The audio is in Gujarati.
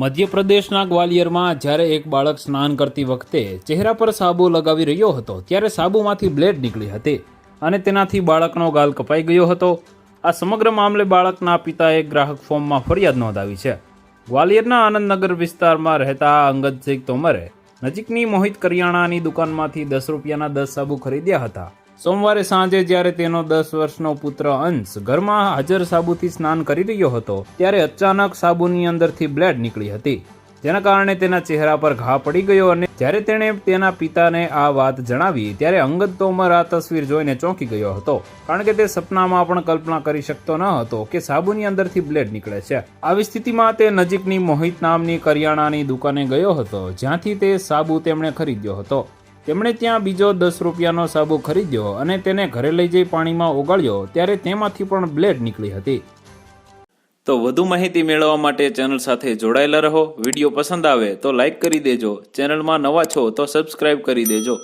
મધ્યપ્રદેશના ગ્વાલિયરમાં જ્યારે એક બાળક સ્નાન કરતી વખતે ચહેરા પર સાબુ લગાવી રહ્યો હતો, ત્યારે સાબુમાંથી બ્લેડ નીકળી હતી અને તેનાથી બાળકનો ગાલ કપાઈ ગયો હતો. આ સમગ્ર મામલે બાળકના પિતાએ ગ્રાહક ફોર્મમાં ફરિયાદ નોંધાવી છે. ગ્વાલિયરના આનંદનગર વિસ્તારમાં રહેતા અંગદસિંહ તોમરે નજીકની મોહિત કરિયાણાની દુકાનમાંથી દસ રૂપિયાના દસ સાબુ ખરીદ્યા હતા. સોમવારે સાંજે જ્યારે તેનો દસ વર્ષનો પુત્ર અંશ ઘરમાં હાજર સાબુથી સ્નાન કરી રહ્યો હતો, ત્યારે અચાનક સાબુની અંદરથી બ્લેડ નીકળી હતી. જેના કારણે તેના ચહેરા પર ઘા પડી ગયો અને જ્યારે તેણે તેના પિતાને આ વાત જણાવી, ત્યારે અંગદ તોમર આ તસવીર જોઈને ચોંકી ગયો હતો. કારણ કે તે સપનામાં પણ કલ્પના કરી શકતો ન હતો કે સાબુની અંદરથી બ્લેડ નીકળે છે. આવી સ્થિતિમાં તે નજીકની મોહિત નામની કરિયાણાની દુકાને ગયો હતો, જ્યાંથી તે સાબુ તેમણે ખરીદ્યો હતો. તેમણે ત્યાં બીજો દસ રૂપિયાનો સાબુ ખરીદ્યો અને તેને ઘરે લઈ જઈ પાણીમાં ઓગાળ્યો, ત્યારે તેમાંથી પણ બ્લેડ નીકળી હતી. તો વધુ માહિતી મેળવવા માટે ચેનલ સાથે જોડાયેલા રહો. વીડિયો પસંદ આવે તો લાઈક કરી દેજો. ચેનલમાં નવા છો તો સબસ્ક્રાઇબ કરી દેજો.